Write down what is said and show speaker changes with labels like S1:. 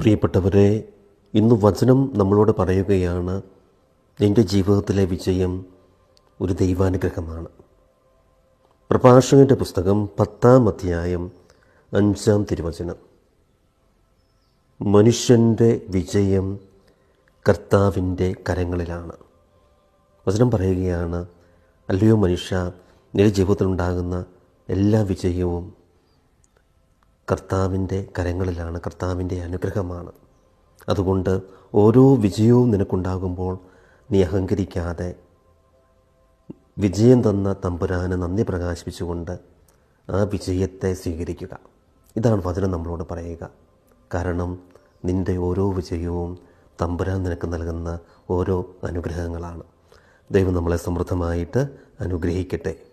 S1: പ്രിയപ്പെട്ടവരെ ഇന്ന് വചനം നമ്മളോട് പറയുകയാണ് എന്റെ ജീവിതത്തിലെ വിജയം ഒരു ദൈവാനുഗ്രഹമാണ്. പ്രഭാഷകന്റെ പുസ്തകം പത്താം അധ്യായം അഞ്ചാം തിരുവചനം. മനുഷ്യന്റെ വിജയം കർത്താവിന്റെ കരങ്ങളിലാണ്. വചനം പറയുകയാണ് അല്ലയോ മനുഷ്യ നിന്റെ ജീവിതത്തിലുണ്ടാകുന്ന എല്ലാ വിജയവും കർത്താവിന്റെ കരങ്ങളിലാണ് കർത്താവിന്റെ അനുഗ്രഹമാണ്. അതുകൊണ്ട് ഓരോ വിജയവും നിനക്കുണ്ടാകുമ്പോൾ നീ അഹങ്കരിക്കാതെ വിജയം തന്ന തമ്പുരാന് നന്ദി പ്രകാശിപ്പിച്ചുകൊണ്ട് ആ വിജയത്തെ സ്വീകരിക്കുക. ഇതാണ് വചനം നമ്മളോട് പറയുക. കാരണം നിന്റെ ഓരോ വിജയവും തമ്പുരാൻ നിനക്ക് നൽകുന്ന ഓരോ അനുഗ്രഹങ്ങളാണ്. ദൈവം നമ്മളെ സമൃദ്ധമായിട്ട് അനുഗ്രഹിക്കട്ടെ.